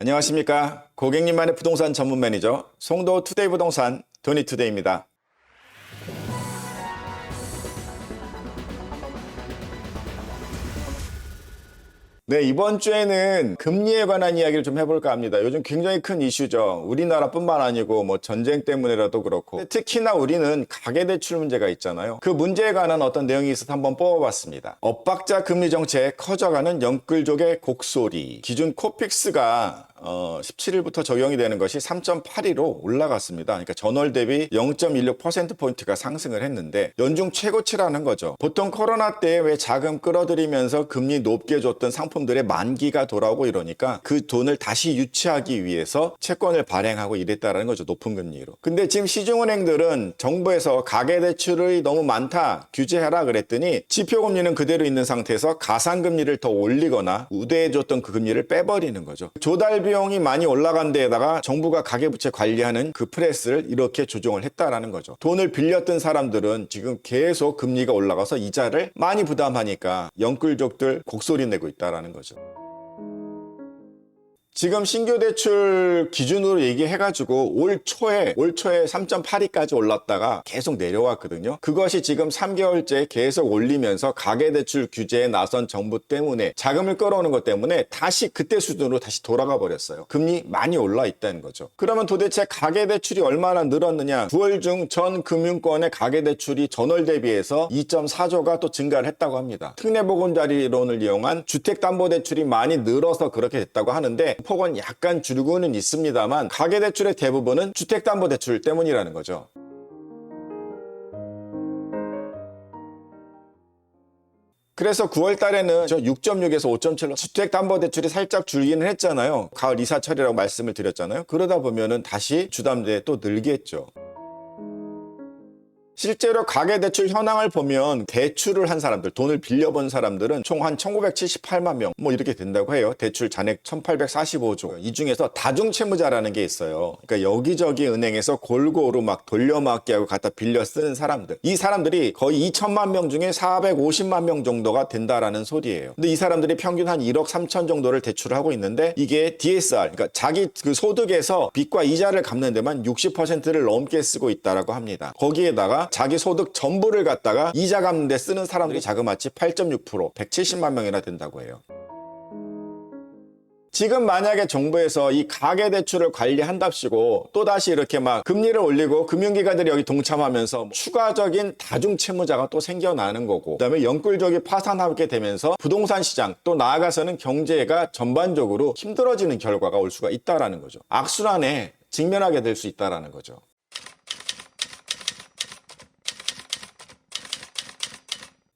안녕하십니까. 고객님만의 부동산 전문 매니저 송도 투데이 부동산 도니투데이입니다. 네, 이번 주에는 금리에 관한 이야기를 좀 해볼까 합니다. 요즘 굉장히 큰 이슈죠. 우리나라뿐만 아니고 뭐 전쟁 때문에라도 그렇고. 특히나 우리는 가계대출 문제가 있잖아요. 그 문제에 관한 어떤 내용이 있어서 한번 뽑아봤습니다. 엇박자 금리 정책 커져가는 영끌족의 곡소리. 기준 코픽스가 어, 17일부터 적용이 되는 것이 3.82로 올라갔습니다. 그러니까 전월 대비 0.16%포인트가 상승을 했는데 연중 최고치라는 거죠. 보통 코로나 때 왜 자금 끌어들이면서 금리 높게 줬던 상품들의 만기가 돌아오고 이러니까 그 돈을 다시 유치하기 위해서 채권을 발행하고 이랬다라는 거죠. 높은 금리로. 근데 지금 시중은행들은 정부에서 가계대출이 너무 많다 규제해라 그랬더니 지표금리는 그대로 있는 상태에서 가상금리를 더 올리거나 우대해줬던 그 금리를 빼버리는 거죠. 조달 비 용이 많이 올라간 데에다가 정부가 가계부채 관리하는 그 프레스를 이렇게 조정을 했다라는 거죠. 돈을 빌렸던 사람들은 지금 계속 금리가 올라가서 이자를 많이 부담하니까 영끌족들 곡소리 내고 있다라는 거죠. 지금 신규 대출 기준으로 얘기해가지고 올 초에 올 초에 3.82까지 올랐다가 계속 내려왔거든요. 그것이 지금 3개월째 계속 올리면서 가계대출 규제에 나선 정부 때문에 자금을 끌어오는 것 때문에 다시 그때 수준으로 다시 돌아가 버렸어요. 금리 많이 올라 있다는 거죠. 그러면 도대체 가계대출이 얼마나 늘었느냐? 9월 중 전 금융권의 가계대출이 전월 대비해서 2.4조가 또 증가를 했다고 합니다. 특례보금자리론을 이용한 주택담보대출이 많이 늘어서 그렇게 됐다고 하는데 폭은 약간 줄고는 있습니다만 가계대출의 대부분은 주택담보대출 때문이라는 거죠. 그래서 9월 달에는 저 6.6에서 5.7로 주택담보대출이 살짝 줄기는 했잖아요. 가을 이사철이라고 말씀을 드렸잖아요. 그러다 보면은 다시 주담대 또 늘겠죠. 실제로 가계대출 현황을 보면 대출을 한 사람들, 돈을 빌려본 사람들은 총 한 1978만 명, 뭐 이렇게 된다고 해요. 대출 잔액 1845조. 이 중에서 다중채무자라는 게 있어요. 그러니까 여기저기 은행에서 골고루 막 돌려막기 하고 갖다 빌려 쓰는 사람들. 이 사람들이 거의 2천만 명 중에 450만 명 정도가 된다라는 소리예요. 근데 이 사람들이 평균 한 1억 3천 정도를 대출을 하고 있는데 이게 DSR, 그러니까 자기 그 소득에서 빚과 이자를 갚는 데만 60%를 넘게 쓰고 있다라고 합니다. 거기에다가 자기 소득 전부를 갖다가 이자 갚는 데 쓰는 사람들이 자그마치 8.6% 170만 명이나 된다고 해요. 지금 만약에 정부에서 이 가계 대출을 관리한답시고 또 다시 이렇게 막 금리를 올리고 금융기관들이 여기 동참하면서 추가적인 다중 채무자가 또 생겨나는 거고 그다음에 영끌족이 파산하게 되면서 부동산 시장 또 나아가서는 경제가 전반적으로 힘들어지는 결과가 올 수가 있다라는 거죠. 악순환에 직면하게 될 수 있다라는 거죠.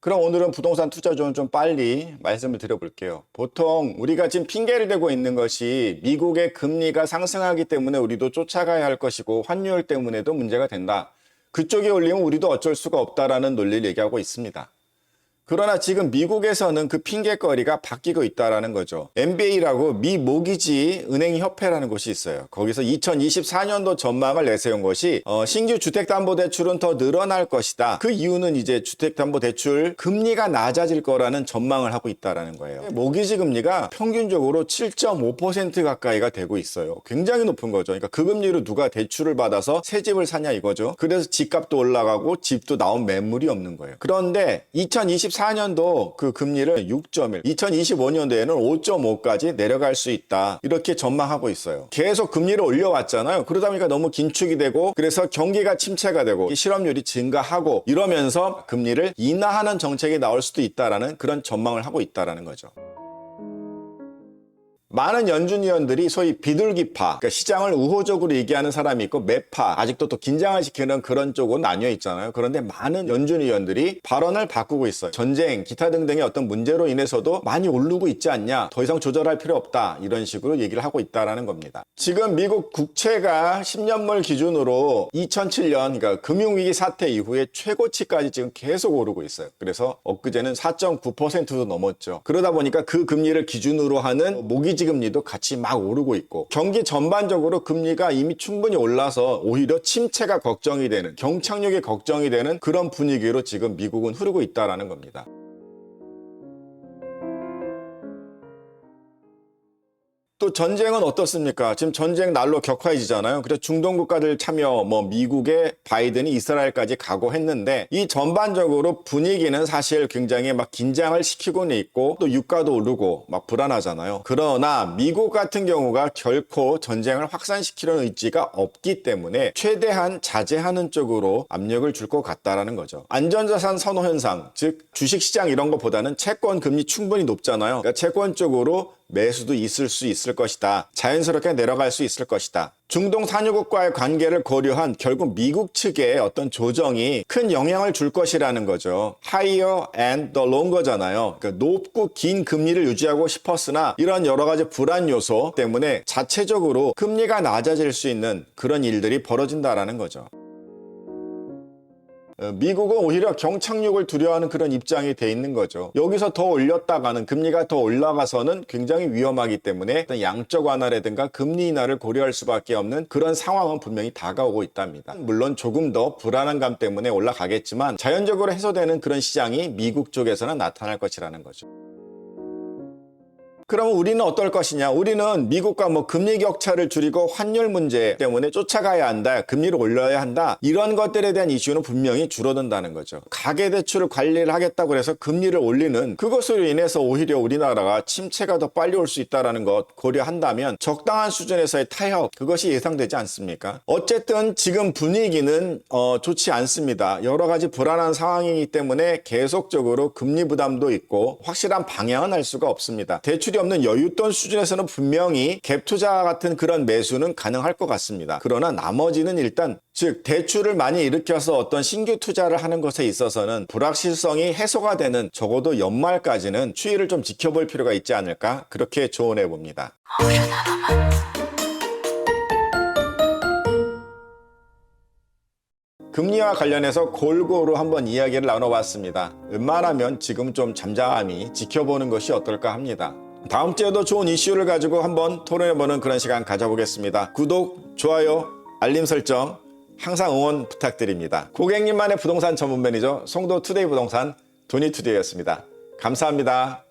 그럼 오늘은 부동산 투자 조언 좀 빨리 말씀을 드려볼게요. 보통 우리가 지금 핑계를 대고 있는 것이 미국의 금리가 상승하기 때문에 우리도 쫓아가야 할 것이고 환율 때문에도 문제가 된다. 그쪽이 올리면 우리도 어쩔 수가 없다라는 논리를 얘기하고 있습니다. 그러나 지금 미국에서는 그 핑계거리가 바뀌고 있다라는 거죠. MBA라고 미 모기지 은행 협회라는 곳이 있어요. 거기서 2024년도 전망을 내세운 것이 어, 신규 주택담보대출은 더 늘어날 것이다. 그 이유는 이제 주택담보대출 금리가 낮아질 거라는 전망을 하고 있다라는 거예요. 모기지 금리가 평균적으로 7.5% 가까이가 되고 있어요. 굉장히 높은 거죠. 그러니까 그 금리로 누가 대출을 받아서 새 집을 사냐 이거죠. 그래서 집값도 올라가고 집도 나온 매물이 없는 거예요. 그런데 2024 년도 그 금리를 6.1, 2025년도에는 5.5까지 내려갈 수 있다. 이렇게 전망하고 있어요. 계속 금리를 올려왔잖아요. 그러다 보니까 너무 긴축이 되고 그래서 경기가 침체가 되고 실업률이 증가하고 이러면서 금리를 인하하는 정책이 나올 수도 있다라는 그런 전망을 하고 있다라는 거죠. 많은 연준위원들이 소위 비둘기파, 그러니까 시장을 우호적으로 얘기하는 사람이 있고 매파, 아직도 또 긴장을 시키는 그런 쪽으로 나뉘어 있잖아요. 그런데 많은 연준위원들이 발언을 바꾸고 있어요. 전쟁, 기타 등등의 어떤 문제로 인해서도 많이 오르고 있지 않냐, 더 이상 조절할 필요 없다, 이런 식으로 얘기를 하고 있다라는 겁니다. 지금 미국 국채가 10년물 기준으로 2007년, 그러니까 금융위기 사태 이후에 최고치까지 지금 계속 오르고 있어요. 그래서 엊그제는 4.9%도 넘었죠. 그러다 보니까 그 금리를 기준으로 하는 모기지 금리도 같이 막 오르고 있고 경기 전반적으로 금리가 이미 충분히 올라서 오히려 침체가 걱정이 되는 경착륙이 걱정이 되는 그런 분위기로 지금 미국은 흐르고 있다라는 겁니다. 또 전쟁은 어떻습니까? 지금 전쟁 날로 격화해지잖아요. 그래서 중동 국가들 참여, 뭐 미국의 바이든이 이스라엘까지 가고 했는데 이 전반적으로 분위기는 사실 굉장히 막 긴장을 시키고는 있고 또 유가도 오르고 막 불안하잖아요. 그러나 미국 같은 경우가 결코 전쟁을 확산시키려는 의지가 없기 때문에 최대한 자제하는 쪽으로 압력을 줄 것 같다라는 거죠. 안전자산 선호 현상, 즉 주식시장 이런 것보다는 채권 금리 충분히 높잖아요. 그러니까 채권 쪽으로 매수도 있을 수 있을 것이다. 자연스럽게 내려갈 수 있을 것이다. 중동 산유국과의 관계를 고려한 결국 미국 측의 어떤 조정이 큰 영향을 줄 것이라는 거죠. higher and the longer잖아요. 그러니까 높고 긴 금리를 유지하고 싶었으나 이런 여러 가지 불안 요소 때문에 자체적으로 금리가 낮아질 수 있는 그런 일들이 벌어진다라는 거죠. 어, 미국은 오히려 경착륙을 두려워하는 그런 입장이 돼 있는 거죠. 여기서 더 올렸다가는 금리가 더 올라가서는 굉장히 위험하기 때문에 양적 완화라든가 금리 인하를 고려할 수밖에 없는 그런 상황은 분명히 다가오고 있답니다. 물론 조금 더 불안한 감 때문에 올라가겠지만 자연적으로 해소되는 그런 시장이 미국 쪽에서는 나타날 것이라는 거죠. 그러면 우리는 어떨 것이냐? 우리는 미국과 뭐 금리 격차를 줄이고 환율 문제 때문에 쫓아가야 한다. 금리를 올려야 한다. 이런 것들에 대한 이슈는 분명히 줄어든다는 거죠. 가계 대출을 관리를 하겠다고 해서 금리를 올리는 그것으로 인해서 오히려 우리나라가 침체가 더 빨리 올 수 있다라는 것 고려한다면 적당한 수준에서의 타협 그것이 예상되지 않습니까? 어쨌든 지금 분위기는 어, 좋지 않습니다. 여러 가지 불안한 상황이기 때문에 계속적으로 금리 부담도 있고 확실한 방향은 알 수가 없습니다. 대출이 없는 여윳돈 수준에서는 분명히 갭 투자 같은 그런 매수는 가능할 것 같습니다. 그러나 나머지는 일단 즉 대출을 많이 일으켜서 어떤 신규 투자를 하는 것에 있어서는 불확실성이 해소가 되는 적어도 연말까지는 추이를 좀 지켜볼 필요가 있지 않을까 그렇게 조언해 봅니다. 금리와 관련해서 골고루 한번 이야기를 나눠봤습니다. 웬만하면 지금 좀 잠잠히 지켜보는 것이 어떨까 합니다. 다음 주에도 좋은 이슈를 가지고 한번 토론해보는 그런 시간 가져보겠습니다. 구독, 좋아요, 알림 설정 항상 응원 부탁드립니다. 고객님만의 부동산 전문 매니저 송도 투데이 부동산 도니투데이였습니다. 감사합니다.